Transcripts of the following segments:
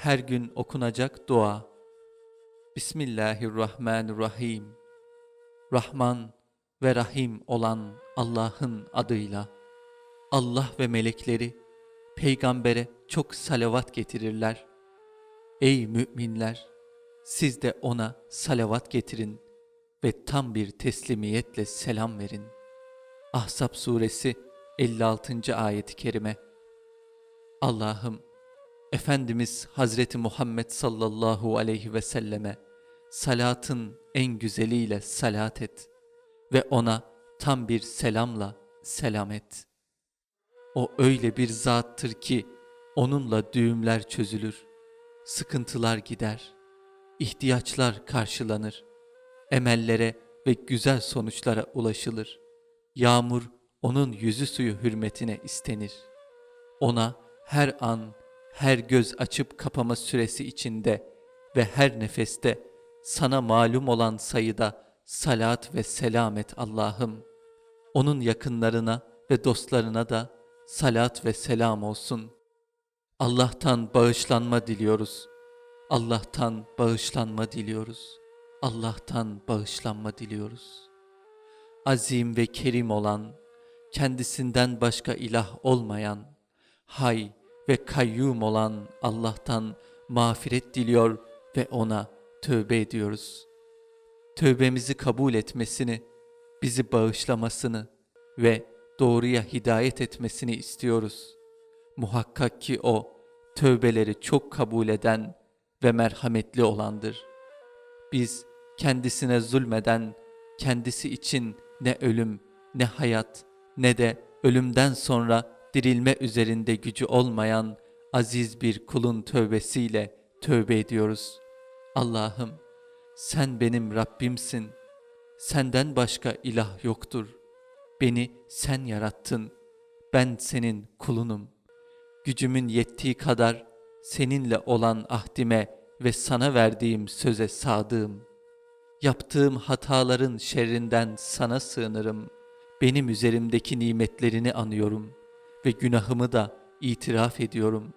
her gün okunacak dua. Bismillahirrahmanirrahim. Rahman ve Rahim olan Allah'ın adıyla. Allah ve melekleri peygambere çok salavat getirirler. Ey müminler! Siz de ona salavat getirin ve tam bir teslimiyetle selam verin. Ahzab suresi 56. ayet-i kerime. Allah'ım, Efendimiz Hazreti Muhammed sallallahu aleyhi ve selleme salatın en güzeliyle salat et ve ona tam bir selamla selam et. O öyle bir zattır ki onunla düğümler çözülür, sıkıntılar gider, ihtiyaçlar karşılanır, emellere ve güzel sonuçlara ulaşılır. Yağmur onun yüzü suyu hürmetine istenir. Ona her an, her göz açıp kapama süresi içinde ve her nefeste sana malum olan sayıda salat ve selamet Allah'ım. Onun yakınlarına ve dostlarına da salat ve selam olsun. Allah'tan bağışlanma diliyoruz. Allah'tan bağışlanma diliyoruz. Allah'tan bağışlanma diliyoruz. Azim ve kerim olan, kendisinden başka ilah olmayan, hay ve kayyum olan Allah'tan mağfiret diliyor ve ona tövbe ediyoruz. Tövbemizi kabul etmesini, bizi bağışlamasını ve doğruya hidayet etmesini istiyoruz. Muhakkak ki O, tövbeleri çok kabul eden ve merhametli olandır. Biz kendisine zulmeden, kendisi için ne ölüm, ne hayat, ne de ölümden sonra dirilme üzerinde gücü olmayan aziz bir kulun tövbesiyle tövbe ediyoruz. Allah'ım sen benim Rabbimsin. Senden başka ilah yoktur. Beni sen yarattın. Ben senin kulunum. Gücümün yettiği kadar seninle olan ahdime ve sana verdiğim söze sadığım. Yaptığım hataların şerrinden sana sığınırım. Benim üzerimdeki nimetlerini anıyorum ve günahımı da itiraf ediyorum.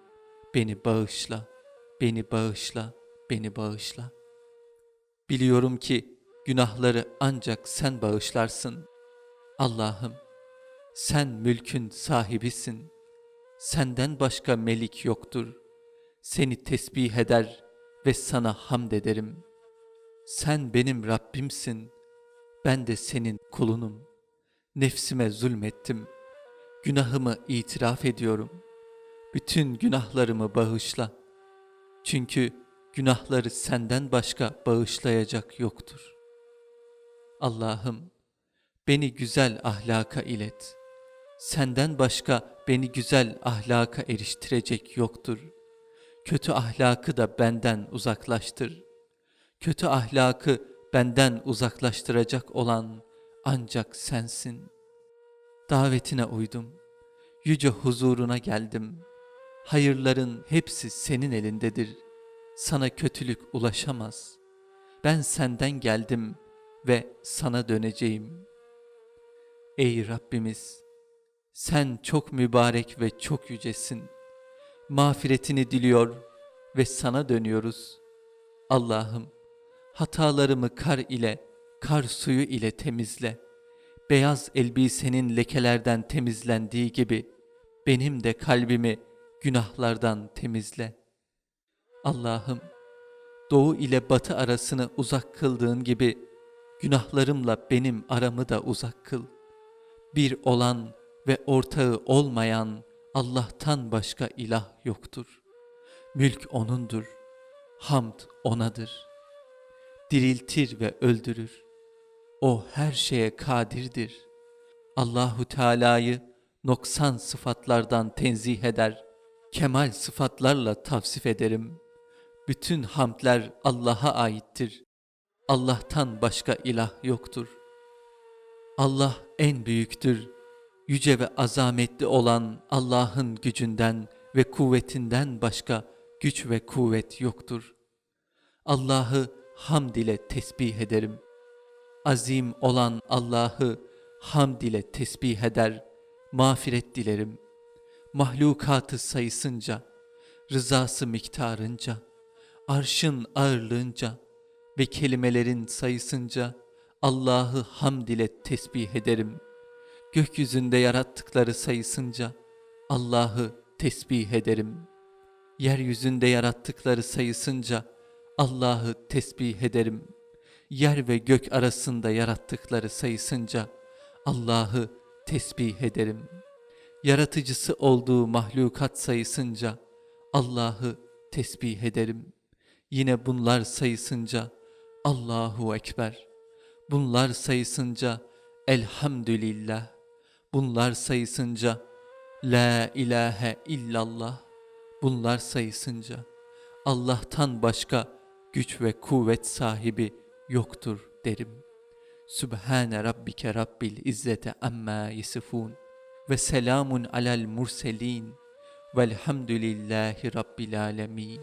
Beni bağışla, beni bağışla, beni bağışla. Biliyorum ki günahları ancak sen bağışlarsın. Allah'ım, sen mülkün sahibisin. Senden başka melik yoktur. Seni tesbih eder ve sana hamd ederim. Sen benim Rabbimsin. Ben de senin kulunum. Nefsime zulmettim. Günahımı itiraf ediyorum. Bütün günahlarımı bağışla. Çünkü günahları senden başka bağışlayacak yoktur. Allah'ım, beni güzel ahlaka ilet. Senden başka beni güzel ahlaka eriştirecek yoktur. Kötü ahlakı da benden uzaklaştır. Kötü ahlakı benden uzaklaştıracak olan ancak sensin. Davetine uydum. Yüce huzuruna geldim. Hayırların hepsi senin elindedir. Sana kötülük ulaşamaz. Ben senden geldim ve sana döneceğim. Ey Rabbimiz! Sen çok mübarek ve çok yücesin. Mağfiretini diliyor ve sana dönüyoruz. Allah'ım hatalarımı kar ile, kar suyu ile temizle. Beyaz elbisenin lekelerden temizlendiği gibi benim de kalbimi günahlardan temizle. Allah'ım doğu ile batı arasını uzak kıldığın gibi günahlarımla benim aramı da uzak kıl. Bir olan ve ortağı olmayan Allah'tan başka ilah yoktur. Mülk O'nundur, hamd O'nadır. Diriltir ve öldürür. O her şeye kadirdir. Allahu Teala'yı noksan sıfatlardan tenzih eder, kemal sıfatlarla tavsif ederim. Bütün hamdler Allah'a aittir. Allah'tan başka ilah yoktur. Allah en büyüktür. Yüce ve azametli olan Allah'ın gücünden ve kuvvetinden başka güç ve kuvvet yoktur. Allah'ı hamd ile tesbih ederim. Azim olan Allah'ı hamd ile tesbih eder, mağfiret dilerim. Mahlukatı sayısınca, rızası miktarınca, arşın ağırlığınca ve kelimelerin sayısınca Allah'ı hamd ile tesbih ederim. Gökyüzünde yarattıkları sayısınca Allah'ı tesbih ederim. Yeryüzünde yarattıkları sayısınca Allah'ı tesbih ederim. Yer ve gök arasında yarattıkları sayısınca Allah'ı tesbih ederim. Yaratıcısı olduğu mahlukat sayısınca Allah'ı tesbih ederim. Yine bunlar sayısınca Allahu Ekber. Bunlar sayısınca Elhamdülillah. Bunlar sayısınca La ilahe illallah. Bunlar sayısınca Allah'tan başka güç ve kuvvet sahibi yoktur derim. Sübhane rabbike rabbil izzete amma yasifun ve selamun alel murselin velhamdülillahi rabbil alemin.